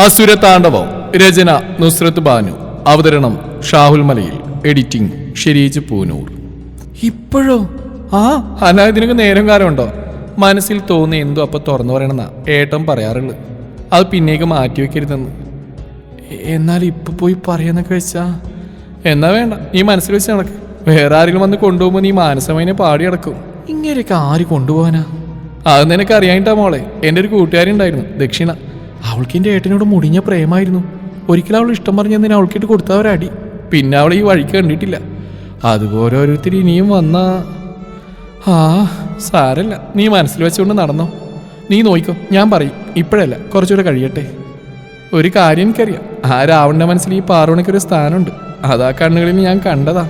അസുര താണ്ഡവം രചന നുസ്രത്ത് ബാനു. അവതരണം ഷാഹുൽ മലയിൽ. എഡിറ്റിംഗ് ഷെരീജ് പൂനൂർ. ഇപ്പോഴോ? ആ അനാ ഇതിനൊക്കെ നേരം കാലമുണ്ടോ? മനസ്സിൽ തോന്നി എന്തോ അപ്പൊ തുറന്നു പറയണെന്ന. ഏട്ടൻ പറയാറുള്ളു. അത് പിന്നേക്ക് മാറ്റി വെക്കരുതെന്ന്. എന്നാൽ ഇപ്പൊ പോയി പറയാന്നൊക്കെ വെച്ചാ? എന്നാ വേണ്ട നീ മനസ്സിൽ വെച്ച് നടക്ക്. വേറെ ആരെങ്കിലും വന്ന് കൊണ്ടുപോകുമ്പോൾ നീ മാനസമയനെ പാടി നടക്കും. ഇങ്ങനെയൊക്കെ ആര് കൊണ്ടുപോകാനാ അത് നിനക്ക് അറിയാനിട്ടാ മോളെ? എന്റെ ഒരു കൂട്ടുകാരി ഉണ്ടായിരുന്നു ദക്ഷിണ. അവൾക്ക് എന്റെ ഏട്ടനോട് മുടിഞ്ഞ പ്രേമായിരുന്നു. ഒരിക്കലും അവൾ ഇഷ്ടം പറഞ്ഞതിന് അവൾക്കിട്ട് കൊടുത്ത ഒരടി പിന്നെ അവൾ ഈ വഴിക്ക് കണ്ടിട്ടില്ല. അതുപോലെ ഓരോരുത്തർ ഇനിയും വന്ന ആ സാരല്ല. നീ മനസ്സിൽ വെച്ചുകൊണ്ട് നടന്നോ. നീ നോയിക്കോ. ഞാൻ പറയും. ഇപ്പോഴല്ല. കുറച്ചുകൂടെ കഴിയട്ടെ. ഒരു കാര്യം എനിക്കറിയാം. ആ രാവണന്റെ മനസ്സിൽ ഈ പാറുവണയ്ക്ക് ഒരു സ്ഥാനമുണ്ട്. അതാ കണ്ണുകളിൽ ഞാൻ കണ്ടതാ.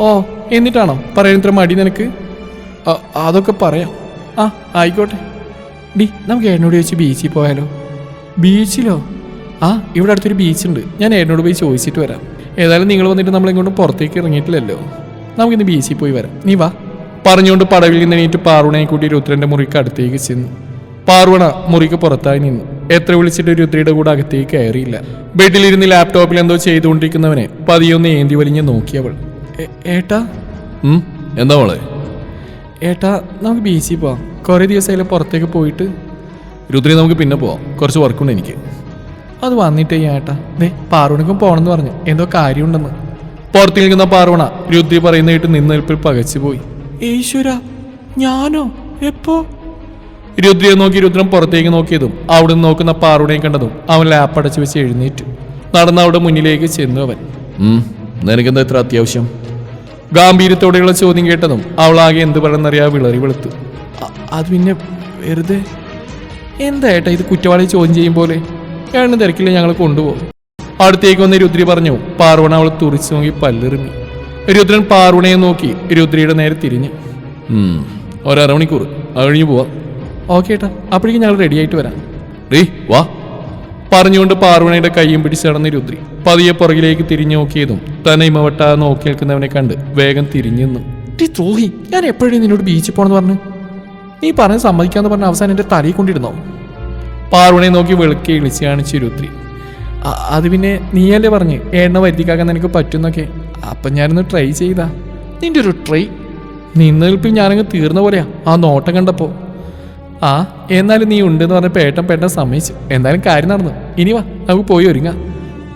ഓ എന്നിട്ടാണോ? പറയുന്നത്ര മടി നിനക്ക്? അതൊക്കെ പറയാം. ആ ആയിക്കോട്ടെ. ഡി നമുക്ക് ഏട്ടനോട് ചോദിച്ച് ബീച്ചിൽ പോയാലോ? ബീച്ചിലോ? ആ ഇവിടെ അടുത്തൊരു ബീച്ചുണ്ട്. ഞാൻ ഏട്ടനോട് പോയി ചോദിച്ചിട്ട് വരാം. ഏതായാലും നിങ്ങൾ വന്നിട്ട് നമ്മളിങ്ങോട്ട് പുറത്തേക്ക് ഇറങ്ങിയിട്ടില്ലല്ലോ. നമുക്കിന്ന് ബീച്ചിൽ പോയി വരാം. നീ വാ. പറഞ്ഞുകൊണ്ട് പടവിൽ നിന്ന് എണീറ്റ് പാറുവണയെ കൂട്ടി രുദ്രന്റെ മുറിക്ക് അടുത്തേക്ക് ചെന്നു. പാർവണ മുറിക്ക് പുറത്തായി നിന്നു. എത്ര വിളിച്ചിട്ട് രുദ്രയുടെ കൂടെ അകത്തേക്ക് കയറിയില്ല. ബെഡിലിരുന്ന് ലാപ്ടോപ്പിൽ എന്തോ ചെയ്തുകൊണ്ടിരിക്കുന്നവനെ പതിയൊന്ന് ഏന്തി വലിഞ്ഞ് നോക്കിയവൾ. "ഏ- ഏട്ടാ? എന്താ മോളെ? ഏട്ടാ നമുക്ക് ബീച്ചിൽ പോവാം. കുറേ ദിവസമായാലും പുറത്തേക്ക് പോയിട്ട്. രുദ്രി നമുക്ക് പിന്നെ പോവാം. കുറച്ച് വർക്കുണ്ട് എനിക്ക്. അത് വന്നിട്ടേ ഏട്ടാ. ദേ പാറുണക്കും പോകണമെന്ന് പറഞ്ഞു. എന്തോ കാര്യമുണ്ടെന്ന്. പുറത്തു നിൽക്കുന്ന പാർവണ രുദ്രി പറയുന്ന കേട്ട് നിന്നേൽപ്പിൽ പകച്ചു പോയി. ഈശ്വര ഞാനോ? എപ്പോ? രുദ്രിയെ നോക്കി രുദ്രൻ പുറത്തേക്ക് നോക്കിയതും അവിടെ നിന്ന് നോക്കുന്ന പാറുണയെ കണ്ടതും അവൻ ലാപ്പ് അടച്ചു വെച്ച് എഴുന്നേറ്റു. നടന്ന് അവിടെ മുന്നിലേക്ക് ചെന്നു അവൻ. നിനക്കെന്താ ഇത്ര അത്യാവശ്യം? ഗാംഭീര്യത്തോടെയുള്ള ചോദ്യം കേട്ടതും അവളാകെ എന്ത് പറയുന്നറിയാ വിളറി വെളുത്തു. അത് പിന്നെ വെറുതെ എന്താ ഏട്ടാ ഇത് കുറ്റവാളി ചോദ്യം ചെയ്യും പോലെ? ഏണ്ണ തിരക്കില്ല ഞങ്ങൾ കൊണ്ടുപോകും. അടുത്തേക്ക് വന്ന് രുദ്രി പറഞ്ഞു പാർവണ അവൾ തുറിച്ചു നോക്കി പല്ലെറിഞ്ഞു രുദ്രൻ പാർവണയെ നോക്കി രുദ്രിയുടെ നേരെ തിരിഞ്ഞ്. "ഉം, ഒരമണിക്കൂർ അത് കഴിഞ്ഞ് പോവാം. ഓക്കെ ഏട്ടാ അപ്പോഴേക്കും ഞങ്ങൾ റെഡി ആയിട്ട് വരാം. റീ വാ. പറഞ്ഞുകൊണ്ട് പാർവണയുടെ കൈയും പിടിച്ച് നടന്ന് രുദ്രി പതിയെ പുറകിലേക്ക് തിരിഞ്ഞു നോക്കിയതും തന്നെ ഇമവട്ട നോക്കി നിൽക്കുന്നവനെ കണ്ട് വേഗം തിരിഞ്ഞു നിന്നു. "ടി ദ്രോഹി ഞാൻ എപ്പോഴും നിന്നോട് ബീച്ചിൽ പോണെന്ന് പറഞ്ഞു? നീ പറഞ്ഞ് സമ്മതിക്കാന്ന് പറഞ്ഞ അവസാനം എന്റെ തലയിൽ കൊണ്ടിരുന്നോ? പാറുണെ നോക്കി വെളുക്കി കാണിച്ചു രുത്രി അത് പിന്നെ നീയല്ലേ പറഞ്ഞ് എണ്ണ വരുത്തിക്കാക്കാൻ നിനക്ക് പറ്റുന്നൊക്കെ? അപ്പം ഞാനൊന്ന് ട്രൈ ചെയ്താ. നിന്റെ ഒരു ട്രൈ നിന്നിൽപ്പിൽ ഞാനങ്ങ് തീർന്ന പോലെയാ ആ നോട്ടം കണ്ടപ്പോ. ആ എന്നാലും നീ ഉണ്ടെന്ന് പറഞ്ഞ പേട്ടം പേട്ടം സമ്മതിച്ചു. എന്തായാലും കാര്യം നടന്നു. ഇനി വാ നമുക്ക് പോയി ഒരുങ്ങാം.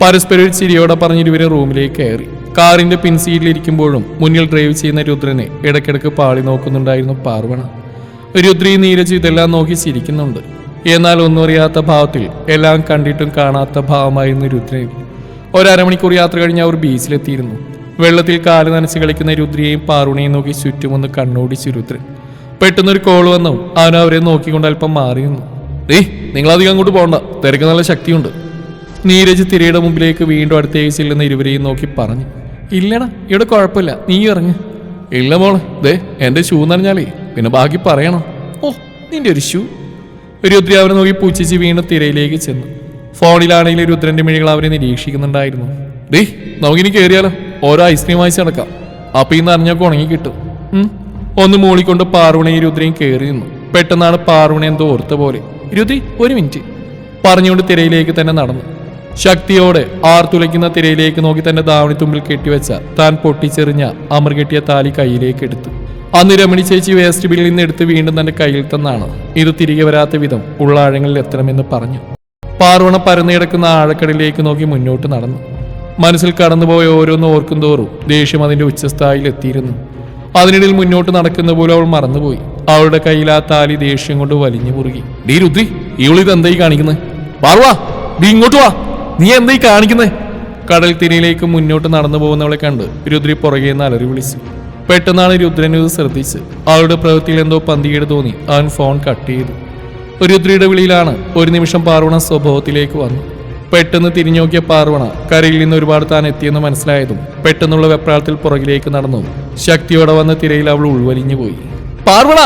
പരസ്പരം ഒരു ചിരിയോടെ പറഞ്ഞ് ഇരുവരും റൂമിലേക്ക് കയറി. കാറിന്റെ പിൻസീറ്റിലിരിക്കുമ്പോഴും മുന്നിൽ ഡ്രൈവ് ചെയ്യുന്ന രുദ്രനെ ഇടയ്ക്കിടയ്ക്ക് പാളി നോക്കുന്നുണ്ടായിരുന്നു പാർവണ രുദ്രി നീരജ് ഇതെല്ലാം നോക്കി ചിരിക്കുന്നുണ്ട്. എന്നാൽ ഒന്നും അറിയാത്ത ഭാവത്തിൽ എല്ലാം കണ്ടിട്ടും കാണാത്ത ഭാവമായിരുന്നു രുദ്രയിൽ ഒരമണിക്കൂർ യാത്ര കഴിഞ്ഞ് അവർ ബീച്ചിലെത്തിയിരുന്നു. വെള്ളത്തിൽ കാൽ നനച്ച് കളിക്കുന്ന രുദ്രിയെയും പാറുണിയെയും നോക്കി ചുറ്റുമൊന്ന് കണ്ണോടിച്ചു രുദ്രൻ. പെട്ടെന്നൊരു കോൾ വന്നു. അവൻ അവരെ നോക്കിക്കൊണ്ട് അല്പം മാറി നിന്നു. ഏയ് നിങ്ങളധികം അങ്ങോട്ട് പോകണ്ട തിരക്ക് നല്ല ശക്തിയുണ്ട്. നീരജ് തിരയുടെ മുമ്പിലേക്ക് വീണ്ടും അടുത്തേക്ക് ചെല്ലുന്ന ഇരുവരെയും നോക്കി പറഞ്ഞു. ഇല്ലടാ ഇവിടെ കുഴപ്പമില്ല. നീ ഇറങ്ങ്. ഇല്ല മോളെ. ദേ എന്റെ ഷൂ നനഞ്ഞാലേ. പിന്നെ ബാക്കി പറയണം. ഓ നിന്റെ ഒരു ഷൂ രുദ്രി അവനെ നോക്കി പൂച്ചിച്ച് വീണ്ടും തിരയിലേക്ക് ചെന്നു. ഫോണിലാണെങ്കിൽ രുദ്രന്റെ മിഴികൾ അവരെ നിരീക്ഷിക്കുന്നുണ്ടായിരുന്നു. ഡേ നമുക്കിനി കയറിയാലോ ഓരോ ഐസ്ക്രീം വാങ്ങിച്ച് നടക്കാം. അപ്പൊ ഇന്ന് അറിഞ്ഞൊക്കെ ഉണങ്ങി കിട്ടും. ഒന്ന് മൂളിക്കൊണ്ട് പാറുവണയും രുദ്രയും കയറി നിന്നു. പെട്ടെന്നാണ് പാർവണി എന്തോ ഓർത്ത പോലെ. രുദ്രി ഒരു മിനിറ്റ്. പറഞ്ഞുകൊണ്ട് തിരയിലേക്ക് തന്നെ നടന്നു. ശക്തിയോടെ ആർത്തുലയ്ക്കുന്ന തിരയിലേക്ക് നോക്കി തന്റെ തുമ്പിൽ കെട്ടിവെച്ച താൻ പൊട്ടിച്ചെറിഞ്ഞ അമർ കെട്ടിയ താലി കയ്യിലേക്ക് എടുത്തു. അന്ന് രമണി ചേച്ചി വേസ്റ്റ് ബില്ലിൽ നിന്ന് എടുത്ത് വീണ്ടും തന്റെ കയ്യിൽ തന്നാണ്. ഇത് തിരികെ വരാത്ത വിധം ഉള്ളാഴങ്ങളിൽ എത്തണമെന്ന് പറഞ്ഞു. പാർവണ പരന്നു കിടക്കുന്ന ആഴക്കടലിലേക്ക് നോക്കി മുന്നോട്ട് നടന്നു. മനസ്സിൽ കടന്നുപോയ ഓരോന്ന് ഓർക്കും തോറും ദേഷ്യം അതിന്റെ ഉച്ചസ്ഥായിൽ എത്തിയിരുന്നു. അതിനിടയിൽ മുന്നോട്ട് നടക്കുന്ന പോലെ അവൾ മറന്നുപോയി. അവളുടെ കയ്യിൽ ആ താലി ദേഷ്യം കൊണ്ട് വലിഞ്ഞു മുറുകി. ഡീ രുദ്രി ഇവളിത് എന്തായി കാണിക്കുന്നത് പാർവാ നീ ഇങ്ങോട്ട് വാ. നീ എന്തായി കാണിക്കുന്നേ? കടൽ തിരയിലേക്ക് മുന്നോട്ട് നടന്നു പോകുന്നവളെ കണ്ട് രുദ്രി പുറകെ നിന്ന് അലറി വിളിച്ചു. പെട്ടെന്നാണ് രുദ്രനത് ശ്രദ്ധിച്ച് അവളുടെ പ്രവൃത്തിയിൽ എന്തോ പന്തികേട് തോന്നി. അവൻ ഫോൺ കട്ട് ചെയ്തു. രുദ്രയുടെ വിളിയിലാണ് ഒരു നിമിഷം പാർവണ സ്വഭാവത്തിലേക്ക് വന്നു. പെട്ടെന്ന് തിരിഞ്ഞു നോക്കിയ പാർവണ കരയിൽ നിന്ന് ഒരുപാട് താൻ എത്തിയെന്ന് മനസ്സിലായതും പെട്ടെന്നുള്ള വെപ്രാളത്തിൽ പുറകിലേക്ക് നടന്നു. ശക്തിയോടെ വന്ന തിരയിൽ അവൾ ഉൾവലിഞ്ഞു പോയി. പാർവണ!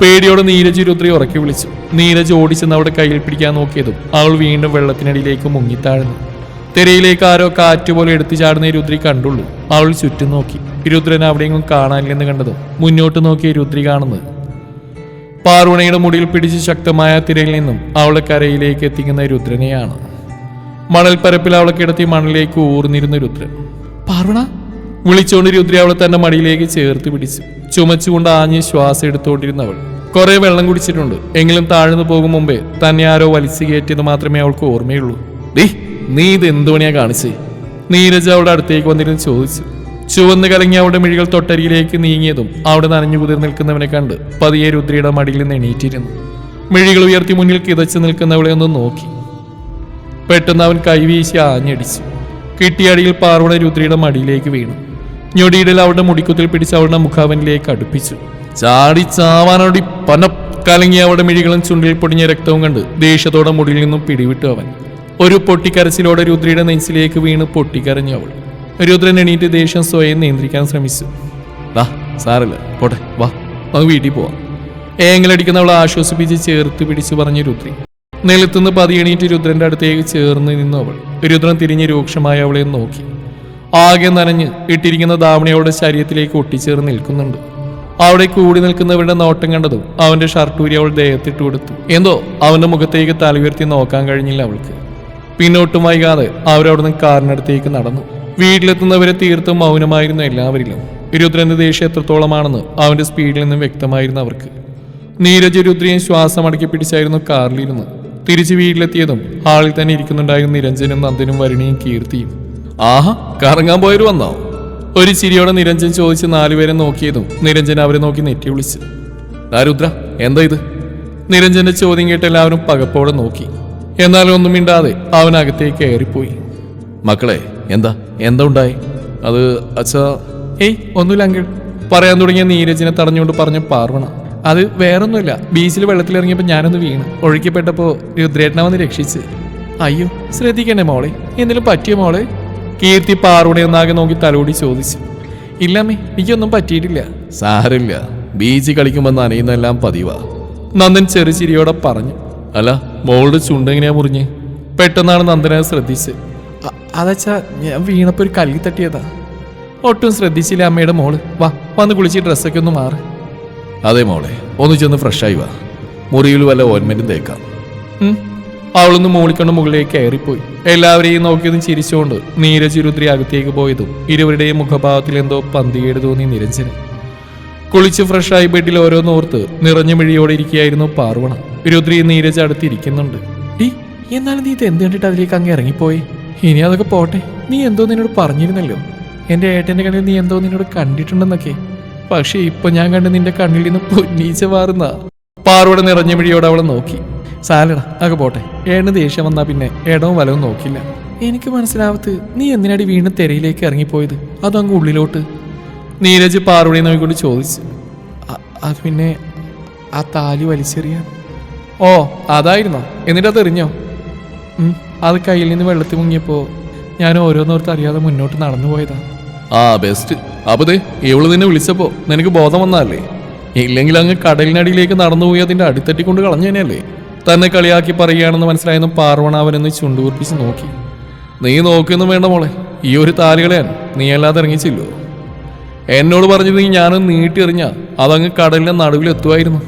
പേടിയോടെ നീരജ് രുദ്രി ഉറക്കി വിളിച്ചു. നീരജ് ഓടിച്ചെന്ന് അവിടെ കയ്യിൽ പിടിക്കാൻ നോക്കിയതും അവൾ വീണ്ടും വെള്ളത്തിനടിയിലേക്ക് മുങ്ങിത്താഴ്ന്നു തിരയിലേക്ക് ആരോ കാറ്റുപോലെ എടുത്തു ചാടുന്ന രുദ്രി കണ്ടുള്ളൂ. അവൾ ചുറ്റും നോക്കി. രുദ്രൻ അവിടെയെങ്കിലും കാണാനില്ലെന്ന് കണ്ടത് മുന്നോട്ട് നോക്കിയ രുദ്രി കാണുന്നത്. പാർവണയുടെ മുടിയിൽ പിടിച്ച് ശക്തമായ തിരയിൽ നിന്നും അവളെ കരയിലേക്ക് എത്തിക്കുന്ന രുദ്രനെയാണ്. മണൽപ്പരപ്പിൽ അവളെ കിടത്തി മണലിലേക്ക് ഊർന്നിരുന്ന രുദ്രൻ. പാർവണ വിളിച്ചുകൊണ്ട് രുദ്രി അവളെ തന്റെ മടിയിലേക്ക് ചേർത്ത് പിടിച്ചു. ചുമച്ചുകൊണ്ട് ആഞ്ഞ് ശ്വാസം എടുത്തുകൊണ്ടിരുന്ന അവൾ കുറെ വെള്ളം കുടിച്ചിട്ടുണ്ട്. എങ്കിലും താഴ്ന്നു പോകും മുമ്പേ തന്നെ ആരോ വലിച്ചു കയറ്റിയത് മാത്രമേ അവൾക്ക് ഓർമ്മയുള്ളൂ. ദേ നീ ഇത് എന്തുവണിയാ കാണിച്ചേ? നീരജ് അവളുടെ അടുത്തേക്ക് വന്നിരുന്ന് ചോദിച്ചു. ചുവന്ന് കലങ്ങി അവളുടെ മിഴികൾ തൊട്ടരിയിലേക്ക് നീങ്ങിയതും അവിടെ നനഞ്ഞു കുതിർ നിൽക്കുന്നവനെ കണ്ട് പതിയെ രുദ്രയുടെ മടിയിൽ നിന്ന് എണീറ്റിരുന്നു. മിഴികൾ ഉയർത്തി മുന്നിൽ കിതച്ചു നിൽക്കുന്നവളെ ഒന്ന് നോക്കി. പെട്ടെന്ന് അവൻ കൈവീശി ആഞ്ഞടിച്ചു. കിട്ടിയടിയിൽ പാർവണ രുദ്രയുടെ മടിയിലേക്ക് വീണു. ഞൊടിയിടൽ അവളുടെ മുടിക്കുത്തിൽ പിടിച്ച് അവളുടെ മുഖാവനിലേക്ക് അടുപ്പിച്ചു. ചാടി ചാവാനോടി പന കലങ്ങി അവളുടെ മിഴികളും ചുണ്ടിൽ പൊടിഞ്ഞ രക്തവും കണ്ട് ദേഷ്യത്തോടെ മുടിയിൽ നിന്നും പിടിവിട്ടു അവൻ. ഒരു പൊട്ടിക്കരച്ചിലോടെ രുദ്രയുടെ നെഞ്ചിലേക്ക് വീണ് പൊട്ടിക്കരഞ്ഞു അവൾ. രുദ്രൻ എണീറ്റ് ദേഷ്യം സ്വയം നിയന്ത്രിക്കാൻ ശ്രമിച്ചു. വാ സാറില്ല പോട്ടെ വാ. നമുക്ക് വീട്ടിൽ പോവാം. ഏങ്ങലടിക്കുന്ന അവളെ ആശ്വസിപ്പിച്ച് ചേർത്ത് പിടിച്ചു പറഞ്ഞു രുദ്രി. നിലത്തുനിന്ന് പതിയെണീറ്റ് രുദ്രന്റെ അടുത്തേക്ക് ചേർന്ന് നിന്നു അവൾ. രുദ്രൻ തിരിഞ്ഞ് രൂക്ഷമായി അവളെ നോക്കി. ആകെ നനഞ്ഞ് ഇട്ടിരിക്കുന്ന ദാവണി അവളുടെ ശരീരത്തിലേക്ക് ഒട്ടിച്ചേർന്ന് നിൽക്കുന്നുണ്ട്. അവിടെ കൂടി നിൽക്കുന്നവരുടെ നോട്ടം കണ്ടതും അവന്റെ ഷർട്ടൂരി അവൾ ദേഹത്തിട്ട് കൊടുത്തു. എന്തോ അവന്റെ മുഖത്തേക്ക് തലയുയർത്തി നോക്കാൻ കഴിഞ്ഞില്ല അവൾക്ക്. പിന്നോട്ടും വൈകാതെ അവരവിടുന്ന് കാറിനടുത്തേക്ക് നടന്നു. വീട്ടിലെത്തുന്നവരെ തീർത്തും മൗനമായിരുന്നു എല്ലാവരിലും. രുദ്രന്റെ ദേഷ്യം എത്രത്തോളമാണെന്ന് അവന്റെ സ്പീഡിൽ നിന്നും വ്യക്തമായിരുന്നു അവർക്ക്. നീരജ് രുദ്രയും ശ്വാസം അടക്കി പിടിച്ചായിരുന്നു കാറിലിരുന്ന്. തിരിച്ച് വീട്ടിലെത്തിയതും ഹാളിൽ തന്നെ ഇരിക്കുന്നുണ്ടായിരുന്നു നിരഞ്ജനും നന്ദനും വരുണിയും കീർത്തിയും. ആഹാ കറങ്ങാൻ പോയൊരു വന്നോ? ഒരു ചിരിയോടെ നിരഞ്ജൻ ചോദിച്ച് നാലുപേരെ നോക്കിയതും നിരഞ്ജൻ അവരെ നോക്കി നെറ്റി വിളിച്ചു. ദാരുദ്ര രുദ്ര എന്താ ഇത്? നിരഞ്ജന്റെ ചോദ്യം കേട്ട് എല്ലാവരും പകപ്പോടെ നോക്കി. എന്നാൽ ഒന്നും മിണ്ടാതെ അവൻ അകത്തേക്ക് കയറിപ്പോയി. മക്കളെ എന്താ? എന്താ ഉണ്ടായി അത് അച്ഛാ. ഏയ് ഒന്നുമില്ല അങ്കിൾ. പറയാൻ തുടങ്ങിയ നീരജിനെ തടഞ്ഞുകൊണ്ട് പറഞ്ഞ പാർവണ. അത് വേറൊന്നുമില്ല. ബീച്ചിൽ വെള്ളത്തിലിറങ്ങിയപ്പോൾ ഞാനൊന്ന് വീണ്. ഒഴുക്കിപ്പെട്ടപ്പോൾ രുദ്രേട്ടനെ വന്ന് രക്ഷിച്ച്. അയ്യോ ശ്രദ്ധിക്കണേ മോളെ. എന്തെങ്കിലും പറ്റിയ മോളെ? കീർത്തി പാർവണ ഒന്നാകെ നോക്കി തലോടി ചോദിച്ചു. ഇല്ലമ്മേ എനിക്കൊന്നും പറ്റിയിട്ടില്ല. സാരമില്ല. ബീച്ച് കളിക്കുമ്പോൾ നനയുന്നെല്ലാം പതിവാ. നന്ദൻ ചെറുചിരിയോടെ പറഞ്ഞു. അല്ല മോളുടെ ചുണ്ടെങ്ങനെയാ മുറിഞ്ഞ്? പെട്ടെന്നാണ് നന്ദനെ ശ്രദ്ധിച്ച് അതച്ചാ ഞാൻ വീണപ്പോ ഒരു കല്ലി തട്ടിയതാ. ഒട്ടും ശ്രദ്ധിച്ചില്ല അമ്മയുടെ മോൾ. വാ വന്ന് കുളിച്ച് ഡ്രസ്സൊക്കെ ഒന്ന് മാറ്. അതെ മോളെ ഒന്ന് ചെന്ന് ഫ്രഷായി വാ. മുറിയിൽ വല്ല ഓൻമെന്റും തേക്കാം. അവളൊന്ന് മൂളിക്കൊണ്ട് മുകളിലേക്ക് കയറിപ്പോയി. എല്ലാവരെയും നോക്കിയതും ചിരിച്ചുകൊണ്ട് നീരജ് രുദ്രി അകത്തേക്ക് പോയതും ഇരുവരുടെയും മുഖഭാവത്തിൽ എന്തോ പന്തികേട് തോന്നി നിരഞ്ജന് കുളിച്ച് ഫ്രഷായി ബെഡിൽ ഓരോന്നോർത്ത് നിറഞ്ഞ മിഴിയോടെ ഇരിക്കുകയായിരുന്നു പാർവണ രുദ്രി നീരജ് അടുത്തിരിക്കുന്നുണ്ട് ഡി എന്നാലും നീ ഇത് എന്ത് കണ്ടിട്ട് അതിലേക്ക് അങ്ങ് ഇറങ്ങിപ്പോയി? ഇനി അതൊക്കെ പോട്ടെ. നീ എന്തോ നിന്നോട് പറഞ്ഞിരുന്നല്ലോ. എന്റെ ഏട്ടന്റെ കണ്ണിൽ നീ എന്തോ നിന്നോട് കണ്ടിട്ടുണ്ടെന്നൊക്കെ. പക്ഷേ ഇപ്പൊ ഞാൻ കണ്ട് നിന്റെ കണ്ണിൽ നിന്ന് പൊന്നീച്ച മാറുന്ന പാറോടെ നിറഞ്ഞ മിഴിയോടെ അവളെ നോക്കി. സാലടാ അതൊക്കെ പോട്ടെ. ഏണ് ദേഷ്യം വന്നാ പിന്നെ ഏടവും വലവും നോക്കില്ല. എനിക്ക് മനസ്സിലാവത്ത് നീ എന്തിനാടി വീണ്ടും തെരയിലേക്ക് ഇറങ്ങിപ്പോയത്? അതോ അങ്ങ് ഉള്ളിലോട്ട്? നീരജ് പാറുടി നോക്കിക്കൊണ്ട് ചോദിച്ചു. "അ- അത് പിന്നെ ആ താലി വലിച്ചെറിയാൻ. ഓ അതായിരുന്നോ? എന്നിട്ട് അത് എറിഞ്ഞോ? ഉം, അത് കയ്യിൽ നിന്ന് വെള്ളത്തിൽ മുങ്ങിയപ്പോ ഞാൻ ഓരോന്നോർത്ത് അറിയാതെ മുന്നോട്ട് നടന്നു പോയതാ. ആ ബെസ്റ്റ് അപ്പൊ ദേ ഇവൾ നിന്നെ വിളിച്ചപ്പോ നിനക്ക് ബോധം വന്നാലേ ഇല്ലെങ്കിൽ അങ്ങ് കടലിനടിയിലേക്ക് നടന്നു പോയി അതിന്റെ അടിത്തട്ടിക്കൊണ്ട് കളഞ്ഞു തന്നെയല്ലേ? തന്നെ കളിയാക്കി പറയുകയാണെന്ന് മനസ്സിലായെന്നും പാർവണ അവനെന്ന് ചുണ്ടുകുറിപ്പിച്ച് നോക്കി. നീ നോക്കിയൊന്നും വേണ്ട മോളെ. ഈ ഒരു താലുകളെയാണ് നീ അല്ലാതെ ഇറങ്ങിച്ചില്ലോ. എന്നോട് പറഞ്ഞിരുന്നെങ്കിൽ ഞാനൊന്ന് നീട്ടിയെറിഞ്ഞ അതങ്ങ് കടലിന്റെ നടുവിലെത്തുമായിരുന്നു.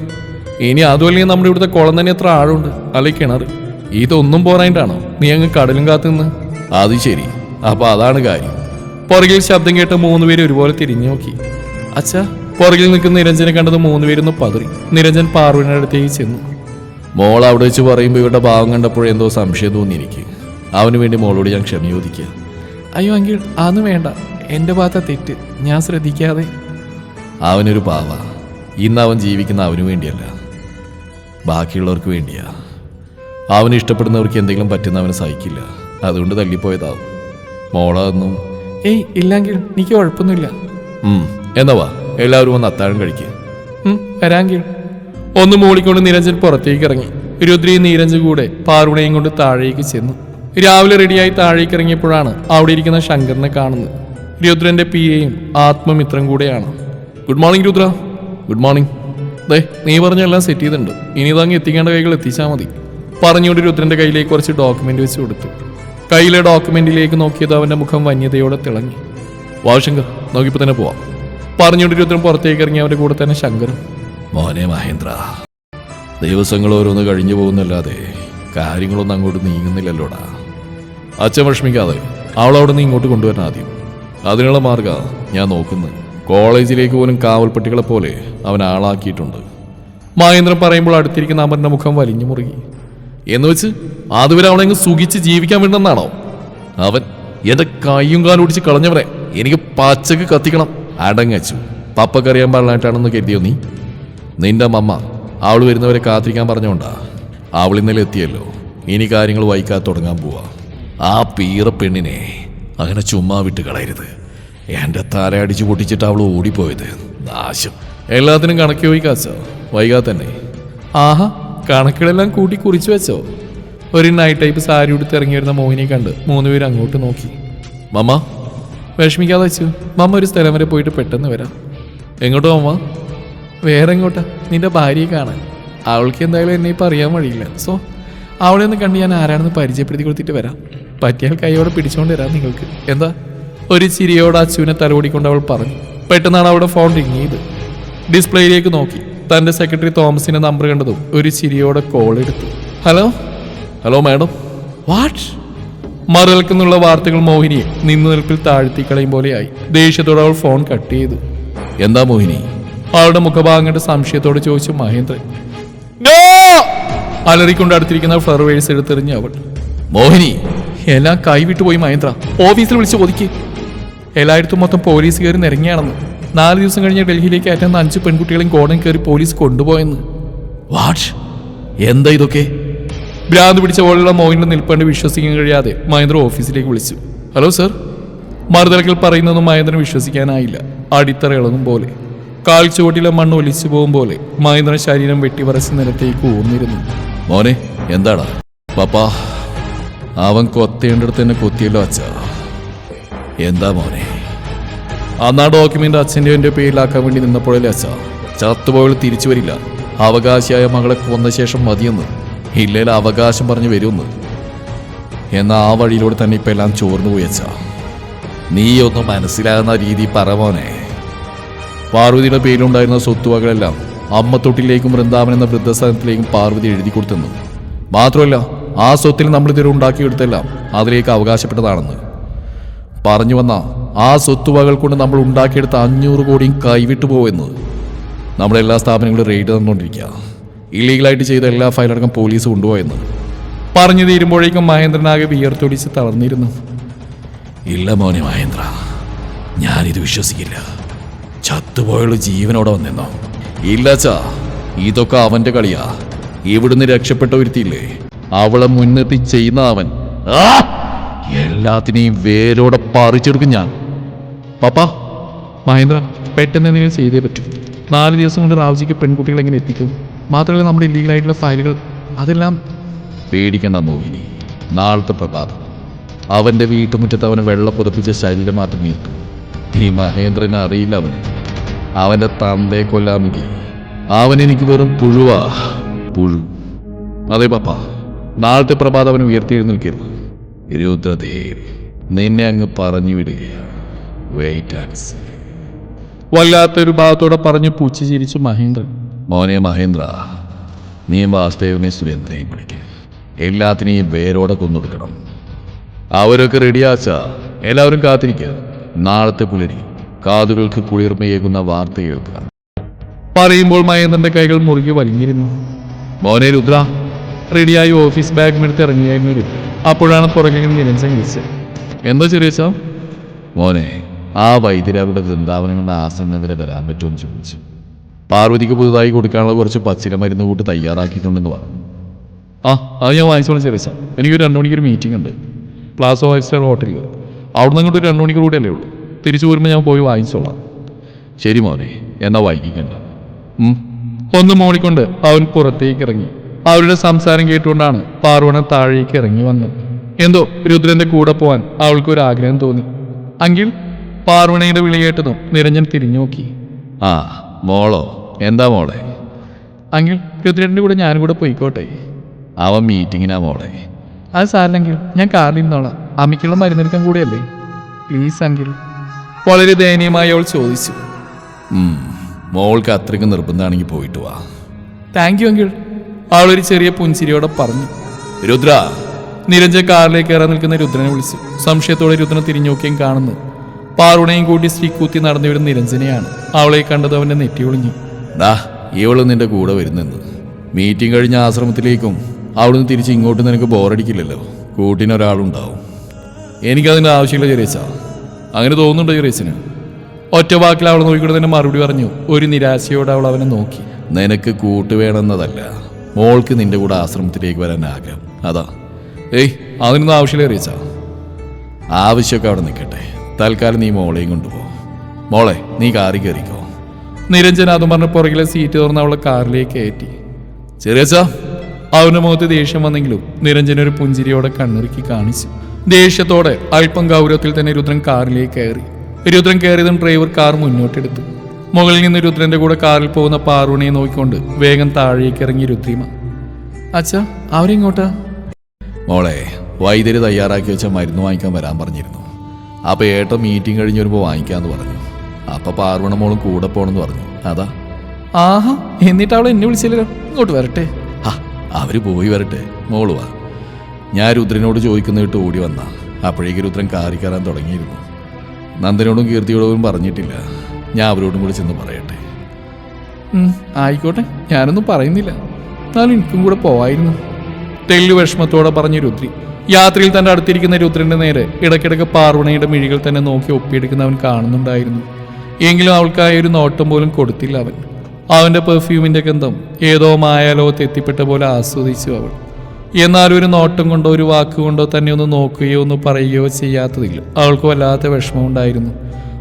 ഇനി അതുമല്ലെങ്കിൽ നമ്മുടെ ഇവിടുത്തെ കുളം തന്നെ എത്ര ആഴമുണ്ട്. അല്ലെ കിണർ ഇതൊന്നും പോരായിട്ടാണോ നീ അങ്ങ് കടലും കാത്തുനിന്ന് അത് ശരി. അപ്പൊ അതാണ് കാര്യം. പുറകിൽ ശബ്ദം കേട്ട് മൂന്നുപേരും ഒരുപോലെ തിരിഞ്ഞു നോക്കി. അച്ഛാ പുറകിൽ നിൽക്കുന്ന നിരഞ്ജനെ കണ്ടത് മൂന്നുപേരൊന്ന് പതറി. നിരഞ്ജൻ പാർവിനെ അടുത്തേക്ക് ചെന്നു. മോൾ അവിടെ വെച്ച് പറയുമ്പോൾ ഇവരുടെ ഭാവം കണ്ടപ്പോഴെന്തോ സംശയം തോന്നി എനിക്ക്. അവന് വേണ്ടി മോളോട് ഞാൻ ക്ഷമ ചോദിക്കുക അയ്യോ അങ്കിൾ അതൊന്നും വേണ്ട. എന്റെ ഭാഗത്ത തെറ്റ്. ഞാൻ ശ്രദ്ധിക്കാതെ. അവനൊരു പാവ. ഇന്ന് അവൻ ജീവിക്കുന്ന അവന് വേണ്ടിയല്ല. ബാക്കിയുള്ളവർക്ക് വേണ്ടിയാ. അവന് ഇഷ്ടപ്പെടുന്നവർക്ക് എന്തെങ്കിലും പറ്റുന്ന അവനെ സഹിക്കില്ല. അതുകൊണ്ട് തല്ലിപ്പോയതാവും മോളാന്നും ഏയ് ഇല്ലെങ്കിൽ എനിക്ക് കുഴപ്പമൊന്നുമില്ല. എന്നാ വാ എല്ലാവരും ഒന്ന് അത്താഴം കഴിക്കുക വരാങ്കിൽ ഒന്ന് മൂളിക്കൊണ്ട് നിരഞ്ജൻ പുറത്തേക്ക് ഇറങ്ങി. രുദ്രയും നീരജ് കൂടെ പാറുണയും കൊണ്ട് താഴേക്ക് ചെന്നു. രാവിലെ റെഡിയായി താഴേക്ക് ഇറങ്ങിയപ്പോഴാണ് അവിടെ ഇരിക്കുന്ന ശങ്കറിനെ കാണുന്നത്. രുദ്രന്റെ പി എയും ആത്മമിത്രം കൂടെയാണ്. Good morning Rudra. Good morning. ദേ നീ പറഞ്ഞ എല്ലാം സെറ്റ് ചെയ്തിട്ടുണ്ട്. ഇനി ഇതങ്ങ് എത്തിക്കേണ്ട കൈകൾ എത്തിച്ചാൽ മതി. പറഞ്ഞുകൊണ്ട് രുദ്രന്റെ കയ്യിലേക്ക് കുറച്ച് ഡോക്യുമെന്റ് വെച്ച് കൊടുത്തു. കയ്യിലെ ഡോക്യുമെന്റിലേക്ക് നോക്കിയത് അവന്റെ മുഖം വന്യതയോടെ തിളങ്ങി. വാശങ്കർ ശങ്കർ നോക്കിപ്പോ തന്നെ പോവാം. പറഞ്ഞുകൊണ്ട് രുദ്രൻ പുറത്തേക്ക് ഇറങ്ങി അവന്റെ കൂടെ തന്നെ ശങ്കറും. മോനെ മഹേന്ദ്ര ദിവസങ്ങൾ ഓരോന്ന് കഴിഞ്ഞു പോകുന്നല്ലാതെ കാര്യങ്ങളൊന്നും അങ്ങോട്ട് നീങ്ങുന്നില്ലല്ലോടാ. അച്ഛൻ വിഷമിക്കാതെ അവളവിടെ നിന്ന് ഇങ്ങോട്ട് കൊണ്ടുവരാൻ ആദ്യം. അതിനുള്ള മാർഗ ഞാൻ നോക്കുന്നു കോളേജിലേക്ക് പോലും കാവൽപ്പട്ടികളെ പോലെ അവൻ ആളാക്കിയിട്ടുണ്ട്. മഹേന്ദ്രൻ പറയുമ്പോൾ അടുത്തിരിക്കുന്ന അമറിന്റെ മുഖം വലിഞ്ഞു മുറുകി. എന്ന് വെച്ച് അതുവരെ സുഖിച്ച് ജീവിക്കാൻ വേണ്ടെന്നാണോ അവൻ എന്റെ കൈയും കാലും ഒടിച്ച് കളഞ്ഞവനെ എനിക്ക് പച്ചക്ക് കത്തിക്കണം. അടങ്ങച്ചു പപ്പക്കറിയാൻ പാടില്ലായിട്ടാണെന്ന് കരുതിയോ നീ? നിന്റെ മമ്മ അവൾ വരുന്നവരെ കാത്തിരിക്കാൻ പറഞ്ഞോണ്ടാ. അവൾ ഇന്നലെ എത്തിയല്ലോ. ഇനി കാര്യങ്ങൾ വൈകാതെ തുടങ്ങാൻ പോവാ. ആ പീറ പെണ്ണിനെ അങ്ങനെ ചുമ്മാ വിട്ട് കളയരുത്. എന്റെ തല അടിച്ചു പൊട്ടിച്ചിട്ട് അവൾ ഓടിപ്പോയത് നാശം. എല്ലാത്തിനും കണക്കി പോയി കാച്ചോ വൈകാതെ തന്നെ. ആഹാ. കണക്കുകളെല്ലാം കൂട്ടി കുറിച്ചു വെച്ചോ? ഒരു നൈറ്റ് ടൈപ്പ് സാരി ഉടുത്ത് ഇറങ്ങി വരുന്ന മോഹിനെ കണ്ട് മൂന്നുപേരും അങ്ങോട്ട് നോക്കി. മമ്മ. വിഷമിക്കാതെ വെച്ചു. മമ്മ ഒരു സ്ഥലം വരെ പോയിട്ട് പെട്ടെന്ന് വരാം. എങ്ങോട്ടോ മമ്മ? വേറെ എങ്ങോട്ടാ? നിന്റെ ഭാര്യയെ കാണാൻ. അവൾക്ക് എന്തായാലും എന്നെ ഇപ്പം അറിയാൻ വഴിയില്ല. സോ അവളെ ഒന്ന് കണ്ട് ഞാൻ ആരാണെന്ന് പരിചയപ്പെടുത്തി കൊടുത്തിട്ട് വരാം. പറ്റിയാൽ കൈയോടെ പിടിച്ചുകൊണ്ട് വരാം നിങ്ങൾക്ക്. എന്താ? ഒരു ചിരിയോടെ അച്ചുവിനെ തലോടിക്കൊണ്ട് അവൾ പറഞ്ഞു. പെട്ടെന്നാണ് അവളുടെ ഫോൺ റിങ് ചെയ്ത്. ഡിസ്പ്ലേയിലേക്ക് നോക്കി. തന്റെ സെക്രട്ടറി തോമസിന്റെ നമ്പർ കണ്ടതും ഒരു ചിരിയോടെ കോൾ എടുത്തു. ഹലോ ഹലോ മാഡം വാട്ട് മറുകൾക്കെന്നുള്ള വാർത്തകൾ മോഹിനിയെ നിന്നു നിൽപ്പിൽ താഴ്ത്തി കളയും പോലെയായി. ദേഷ്യത്തോടെ അവൾ ഫോൺ കട്ട് ചെയ്തു. എന്താ മോഹിനി? അവളുടെ മുഖഭാഗം സംശയത്തോടെ ചോദിച്ചു മഹേന്ദ്രൻ! അലറിക്കൊണ്ട് അടുത്തിരിക്കുന്ന ഫ്ലർവേഴ്സ് എടുത്തെറിഞ്ഞ് അവൾ. മോഹിനി എല്ലാം കൈവിട്ടു പോയി മഹേന്ദ്ര. ഓഫീസിൽ വിളിച്ച് ഒതുക്കി. എല്ലായിടത്തും മൊത്തം പോലീസ് കയറി നിരങ്ങിയാണെന്ന്. നാല് ദിവസം കഴിഞ്ഞ് ഡൽഹിയിലേക്ക് അയറ്റുന്ന അഞ്ച് പെൺകുട്ടികളെയും കോടതി കയറി പോലീസ് കൊണ്ടുപോയെന്ന്. വാട്ട് എന്താ ഇതൊക്കെ? ഭ്രാന്ത് പിടിച്ച പോലുള്ള മോഹിനെ നിൽപ്പണ്ട് വിശ്വസിക്കാൻ കഴിയാതെ മഹേന്ദ്ര ഓഫീസിലേക്ക് വിളിച്ചു. ഹലോ സർ മറുതലക്കൽ പറയുന്നതൊന്നും മഹേന്ദ്രൻ വിശ്വസിക്കാനായില്ല. അടിത്തറ ഇളകും പോലെ. കാൽ ചുവട്ടിലെ മണ്ണ് ഒലിച്ചു പോകും പോലെ മഹേന്ദ്രൻ ശരീരം വെട്ടിവറച്ച് നിലത്തേക്ക് ഊന്നിരുന്നു മോനെ എന്താടാ? പപ്പാ അവൻ കൊത്തേണ്ടടുത്ത് തന്നെ കൊത്തിയല്ലോ അച്ഛ. എന്താ മോനെ? അന്നാ ഡോക്യുമെന്റ് അച്ഛന്റെ എന്റെ പേരിലാക്കാൻ വേണ്ടി നിന്നപ്പോഴല്ലേ അച്ഛാ? ചത്തുപോയവൾ തിരിച്ചു വരില്ല. അവകാശിയായ മകളെ കൊന്ന ശേഷം മതിയെന്ന്. ഇല്ലേൽ അവകാശം പറഞ്ഞു വരുമെന്ന്. എന്നാൽ ആ വഴിയിലൂടെ തന്നെ ഇപ്പം എല്ലാം ചോർന്നു പോയി അച്ഛാ. നീ ഒന്ന് മനസ്സിലാകുന്ന രീതി പറവോനെ പാർവതിയുടെ പേരിലുണ്ടായിരുന്ന സ്വത്തുവകളെല്ലാം അമ്മ തൊട്ടിലേക്കും വൃന്ദാവൻ എന്ന വൃദ്ധസ്ഥാനത്തിലേക്കും പാർവതി എഴുതി കൊടുത്തെന്നു. മാത്രമല്ല ആ സ്വത്തിൽ നമ്മൾ ഇതുവരെ ഉണ്ടാക്കിയെടുത്തെല്ലാം അതിലേക്ക് അവകാശപ്പെട്ടതാണെന്ന്. പറഞ്ഞു വന്ന ആ സ്വത്തുവകൾ കൊണ്ട് നമ്മൾ ഉണ്ടാക്കിയെടുത്ത അഞ്ഞൂറ് കോടിയും കൈവിട്ടു പോകുന്നത് നമ്മുടെ എല്ലാ സ്ഥാപനങ്ങളും റെയ്ഡ് തന്നുകൊണ്ടിരിക്കുക. ഇല്ലീഗലായിട്ട് ചെയ്ത എല്ലാ ഫയലടക്കം പോലീസ് കൊണ്ടുപോയെന്ന് പറഞ്ഞു തീരുമ്പോഴേക്കും മഹേന്ദ്രനാകെ വിയർത്തൊടിച്ച് തളർന്നിരുന്നു. ഇല്ല മോനെ മഹേന്ദ്ര ഞാനിത് വിശ്വസിക്കില്ല. ചത്തുപോയുള്ള ജീവനോടെ വന്നിരുന്നോ ഇല്ല ചാ ഇതൊക്കെ അവന്റെ കളിയാ. ഇവിടുന്ന് രക്ഷപ്പെട്ട ഒരുത്തിയില്ലേ? അവളെ മുൻനിർത്തി ചെയ്യുന്ന അവൻ. ആ! എല്ലാത്തിനെയും വേരോടെ പറിച്ചെടുക്കും ഞാൻ. പാപ്പാ. മഹേന്ദ്ര പെട്ടെന്ന് എന്തെങ്കിലും ചെയ്തേ പറ്റൂ. നാല് ദിവസം കൊണ്ട് റാവുജിക്ക് പെൺകുട്ടികളെ എങ്ങനെ എത്തിക്കും? മാത്രമല്ല നമ്മുടെ ഇല്ലീഗലായിട്ടുള്ള ഫയലുകൾ അതെല്ലാം പേടിക്കണ്ട മോഹിനി. നാളത്തെ പ്രഭാതം. അവന്റെ വീട്ടുമുറ്റത്ത് അവന് വെള്ളം പുതപ്പിച്ച ശരീരം മാറ്റം നീക്കും ഈ മഹേന്ദ്രനെ അറിയില്ല അവന്. അവന്റെ തന്തയെ കൊല്ലാമെങ്കിൽ അവൻ എനിക്ക് വെറും പുഴുവാ. പുഴു. അതെ പാപ്പ. നാളത്തെ പ്രഭാതം അവൻ ഉയർത്തിയെഴുന്നേൽക്കരുത്. രുദ്രദേവ് നിന്നെ അങ്ങ് പറഞ്ഞു വിടുകയാണ്. വെയിറ്റ് ആൻഡ് സീ വല്ലാത്തൊരു ഭാഗത്തോടെ പറഞ്ഞു പൂച്ച ചിരിച്ചു മഹേന്ദ്രൻ. മോനെ മഹേന്ദ്ര നീ വാസുദേവനെ സുരേന്ദ്രനെയും പിടിക്കും എല്ലാത്തിനെയും വേരോടെ കൊന്നൊടുക്കണം. അവരൊക്കെ റെഡിയാച്ച എല്ലാവരും കാത്തിരിക്കുക നാളത്തെ പുലരി കാതുകൾക്ക് കുളിർമയേകുന്ന വാർത്ത കേൾക്കുക. പറയുമ്പോൾ മഹേന്ദ്രന്റെ കൈകൾ മുറുകി വലിഞ്ഞിരുന്നു. മോനെ രുദ്ര റെഡിയായി ഓഫീസ് ബാഗ് എടുത്ത് ഇറങ്ങിയായിരുന്നു ഒരു അപ്പോഴാണ് പുറകിൽ നിന്ന് നിരഞ്ജൻ വിളിച്ചത് എന്താ ചെറിയ മോനെ ആ വൈദ്യരവരുടെ വൃന്ദാവനങ്ങളുടെ ആസനത്തിനെതിരെ വരാൻ പറ്റുമെന്ന് ചോദിച്ചു. പാർവതിക്ക് പുതുതായി കൊടുക്കാനുള്ള കുറച്ച് പച്ചില മരുന്ന് കൂട്ട് തയ്യാറാക്കിയിട്ടുണ്ടെന്ന് പറഞ്ഞു. ആ അത് ഞാൻ വാങ്ങിച്ചോളാം ചെറിയ എനിക്കൊരു രണ്ട് മണിക്കൊരു മീറ്റിംഗ് ഉണ്ട്. പ്ലാസോ ഫൈവ് സ്റ്റാർ ഹോട്ടലിൽ അവിടുന്ന് അങ്ങോട്ട് ഒരു രണ്ട് മണിക്കൂർ കൂടെയല്ലേ ഉള്ളൂ. തിരിച്ചു വരുമ്പോൾ ഞാൻ പോയി വാങ്ങിച്ചോളാം. ശരി മോനെ എന്നാ വൈകിക്കണ്ട. ഒന്ന് മോളിക്കൊണ്ട് അവൻ പുറത്തേക്ക് ഇറങ്ങി. അവരുടെ സംസാരം കേട്ടുകൊണ്ടാണ് പാർവണ താഴേക്ക് ഇറങ്ങി വന്നത്. എന്തോ രുദ്രന്റെ കൂടെ പോവാൻ അവൾക്ക് ഒരു ആഗ്രഹം തോന്നി. അങ്കിൽ പാർവണയുടെ വിളി കേട്ടതും നിരഞ്ജൻ തിരിഞ്ഞു നോക്കി ആ മോളോ എന്താ മോളെ? അങ്കിൽ രുദ്രന്റെ കൂടെ ഞാനും കൂടെ പോയിക്കോട്ടെ. അവൻ മീറ്റിങ്ങിനാ മോളെ. അത് സാറില്ലെങ്കിൽ ഞാൻ കാറിൽ നിന്നോളാം അമ്മയ്ക്കുള്ള മരുന്നെടുക്കാൻ കൂടെയല്ലേ? പ്ലീസ് അങ്കിൽ വളരെ ദയനീയമായി അവൾ ചോദിച്ചു. മോൾക്ക് അത്രയ്ക്ക് നിർബന്ധമാണെങ്കിൽ പോയിട്ട് വാ. താങ്ക് യു അങ്കിൾ അവളൊരു ചെറിയ പുഞ്ചിരിയോടെ പറഞ്ഞു. രുദ്ര. നിരഞ്ജ കാറിലേക്ക് കയറാൻ നിൽക്കുന്ന രുദ്രനെ വിളിച്ചു സംശയത്തോടെ രുദ്രനെ തിരിഞ്ഞു നോക്കിയും കാണുന്നു. പാറുണയും കൂട്ടി ശ്രീകൂത്തി നടന്നു വരുന്ന നിരഞ്ജനെയാണ്. അവളെ കണ്ടത് അവന്റെ നെറ്റി ഒളിഞ്ഞു. ദാ ഇവൾ നിന്റെ കൂടെ വരുന്നെന്ന് മീറ്റിംഗ് കഴിഞ്ഞ ആശ്രമത്തിലേക്കും അവിടുന്ന് തിരിച്ച് ഇങ്ങോട്ട് നിനക്ക് ബോറടിക്കില്ലല്ലോ. കൂട്ടിനൊരാളുണ്ടാവും. എനിക്കതിന്റെ ആവശ്യമില്ല ചെറിയച്ച അങ്ങനെ തോന്നുന്നുണ്ടോ ചെറിയച്ചന് ഒറ്റ വാക്കിൽ അവൾ നോക്കിക്കൊണ്ട് തന്നെ മറുപടി പറഞ്ഞു. ഒരു നിരാശയോടെ അവൾ അവനെ നോക്കി. നിനക്ക് കൂട്ട് വേണമെന്നതല്ല. മോൾക്ക് നിന്റെ കൂടെ ആശ്രമത്തിലേക്ക് വരാൻ ആഗ്രഹം. അതാ. ഏയ് അതിനൊന്നും ആവശ്യമില്ല റീച്ച. ആവശ്യമൊക്കെ അവിടെ നിൽക്കട്ടെ. തൽക്കാലം നീ മോളെയും കൊണ്ടുപോ. മോളെ നീ കാറി കയറിക്കോ. നിരഞ്ജൻ അതും പറഞ്ഞ പുറകിലെ സീറ്റ് തുറന്ന് അവളെ കാറിലേക്ക് കയറ്റി. ചെറിയച്ച അവന്റെ മുഖത്ത് ദേഷ്യം വന്നെങ്കിലും നിരഞ്ജൻ ഒരു പുഞ്ചിരിയോടെ കണ്ണിറുക്കി കാണിച്ചു. ദേഷ്യത്തോടെ അല്പം ഗൗരവത്തിൽ തന്നെ രുദ്രൻ കാറിലേക്ക് കയറി. രുദ്രൻ കയറിയതും ഡ്രൈവർ കാർ മുന്നോട്ടെടുത്തു. മുകളിൽ നിന്ന് രുദ്രന്റെ കൂടെ കാറിൽ പോകുന്ന പാറുണിയെ നോക്കിക്കൊണ്ട് വേഗം താഴേക്ക് ഇറങ്ങി രുദ്രിമ. അച്ഛാ അവരെങ്ങോട്ടാ മോളെ വൈദ്യര് തയ്യാറാക്കി വെച്ച മരുന്ന് വാങ്ങിക്കാൻ വരാൻ പറഞ്ഞിരുന്നു. അപ്പൊ ഏട്ടൻ മീറ്റിംഗ് കഴിഞ്ഞ് വരുമ്പോൾ വാങ്ങിക്കാന്ന് പറഞ്ഞു. അപ്പൊ പാർവണ മോളും കൂടെ പോണെന്ന് പറഞ്ഞു. അതാ. ആഹാ എന്നിട്ട് അവൾ എന്നെ വിളിച്ചില്ലല്ലോ. ഇങ്ങോട്ട് വരട്ടെ. ആ അവർ പോയി വരട്ടെ. മോൾ വാ. ഞാൻ രുദ്രനോട് ചോദിക്കുന്ന കേട്ട് ഓടി വന്ന. അപ്പോഴേക്ക് രുദ്രൻ കാറി കയറാൻ തുടങ്ങിയിരുന്നു. നന്ദനോടും കീർത്തിയോടും പറഞ്ഞിട്ടില്ല. ഞാൻ അവരോടും കൂടി ചെന്ന് പറയട്ടെ. ആയിക്കോട്ടെ. ഞാനൊന്നും പറയുന്നില്ല. എന്നാലും എനിക്കും കൂടെ പോവായിരുന്നു. തെല്ലു വിഷമത്തോടെ പറഞ്ഞു രുദ്രി യാത്രയിൽ തന്റെ അടുത്തിരിക്കുന്ന രുദ്രന്റെ നേരെ ഇടയ്ക്കിടയ്ക്ക് പാർവണയുടെ മിഴികൾ തന്നെ നോക്കി ഒപ്പിയെടുക്കുന്ന അവൻ കാണുന്നുണ്ടായിരുന്നു. എങ്കിലും അവൾക്കായ ഒരു നോട്ടം പോലും കൊടുത്തില്ല അവൻ. അവന്റെ പെർഫ്യൂമിന്റെ ഗന്ധം ഏതോ മായാലോകത്ത് എത്തിപ്പെട്ട പോലെ ആസ്വദിച്ചു അവൾ. എന്നാൽ ഒരു നോട്ടം കൊണ്ടോ ഒരു വാക്കുകൊണ്ടോ തന്നെ ഒന്ന് നോക്കുകയോ ഒന്ന് പറയുകയോ ചെയ്യാത്തതിൽ അവൾക്ക് വല്ലാത്ത വിഷമമുണ്ടായിരുന്നു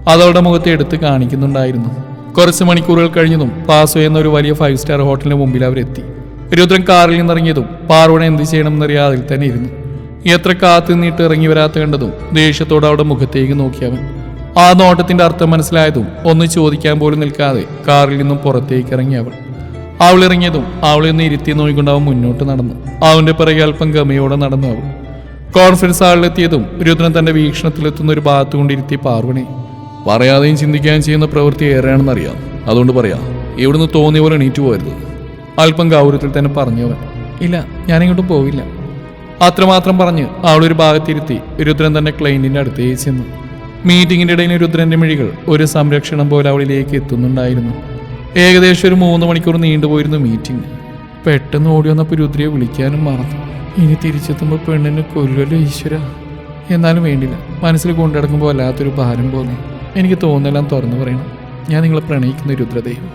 അതവളുടെ മുഖത്തെ എടുത്ത് കാണിക്കുന്നുണ്ടായിരുന്നു. കുറച്ച് മണിക്കൂറുകൾ കഴിഞ്ഞതും പാസോ എന്ന ഒരു വലിയ ഫൈവ് സ്റ്റാർ ഹോട്ടലിന് മുമ്പിൽ അവരെത്തി. രുദ്രൻ കാറിൽ നിന്നിറങ്ങിയതും പാർവണ എന്ത് ചെയ്യണമെന്നറിയാതെ അതിൽ തന്നെ ഇരുന്നു. എത്ര കാത്തു നിന്നിട്ട് ഇറങ്ങി വരാത്ത കണ്ടതും ദേഷ്യത്തോടെ അവളുടെ മുഖത്തേക്ക് നോക്കിയവൻ ആ നോട്ടത്തിന്റെ അർത്ഥം മനസ്സിലായതും ഒന്ന് ചോദിക്കാൻ പോലും നിൽക്കാതെ കാറിൽ നിന്നും പുറത്തേക്ക് ഇറങ്ങി അവൾ. അവൾ ഇറങ്ങിയതും അവളെ ഒന്ന് ഇരുത്തി നോക്കിക്കൊണ്ട് അവൻ മുന്നോട്ട് നടന്നു. അവന്റെ പിറകെ അല്പം ഗമയോടെ നടന്നു അവൾ. കോൺഫറൻസ് ഹാളിലെത്തിയതും രുദ്രൻ തന്റെ വീക്ഷണത്തിലെത്തുന്ന ഒരു ഭാഗത്തുകൊണ്ടിരുത്തി പാർവണി പറയാതെയും ചിന്തിക്കാൻ ചെയ്യുന്ന പ്രവൃത്തി ഏറെയാണെന്നറിയാം അതുകൊണ്ട് പറയാം ഇവിടുന്ന് തോന്നിയ പോലെ എണീറ്റ് പോകരുത്. അല്പം ഗൗരവത്തിൽ തന്നെ പറഞ്ഞവൻ ഇല്ല ഞാനിങ്ങോട്ടും പോവില്ല. അത്രമാത്രം പറഞ്ഞ് അവളൊരു ഭാഗത്തിരുത്തി രുദ്രൻ തന്നെ ക്ലൈന്റിന്റെ അടുത്തേ ചെന്നു. മീറ്റിംഗിന്റെ ഇടയിൽ രുദ്രന്റെ മിഴികൾ ഒരു സംരക്ഷണം പോലെ അവളിലേക്ക് എത്തുന്നുണ്ടായിരുന്നു. ഏകദേശം ഒരു മൂന്ന് മണിക്കൂർ നീണ്ടുപോയിരുന്നു മീറ്റിംഗ് പെട്ടെന്ന് ഓടി വന്നപ്പോൾ രുദ്രയെ വിളിക്കാനും മറന്നു. ഇനി തിരിച്ചെത്തുമ്പോൾ പെണ്ണിന് കൊല്ലല്ലോ ഈശ്വര. എന്നാലും വേണ്ടില്ല. മനസ്സിൽ കൊണ്ടിടക്കുമ്പോൾ വല്ലാത്തൊരു ഭാരം പോലെ എനിക്ക് തോന്നലാം തുറന്നു പറയണം. ഞാൻ നിങ്ങളെ പ്രണയിക്കുന്ന രുദ്രദൈവം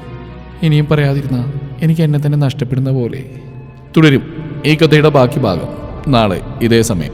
ഇനിയും പറയാതിരുന്ന എനിക്ക് എന്നെ തന്നെ നഷ്ടപ്പെടുന്ന പോലെ. തുടരും. ഈ കഥയുടെ ബാക്കി ഭാഗം നാളെ ഇതേ സമയം.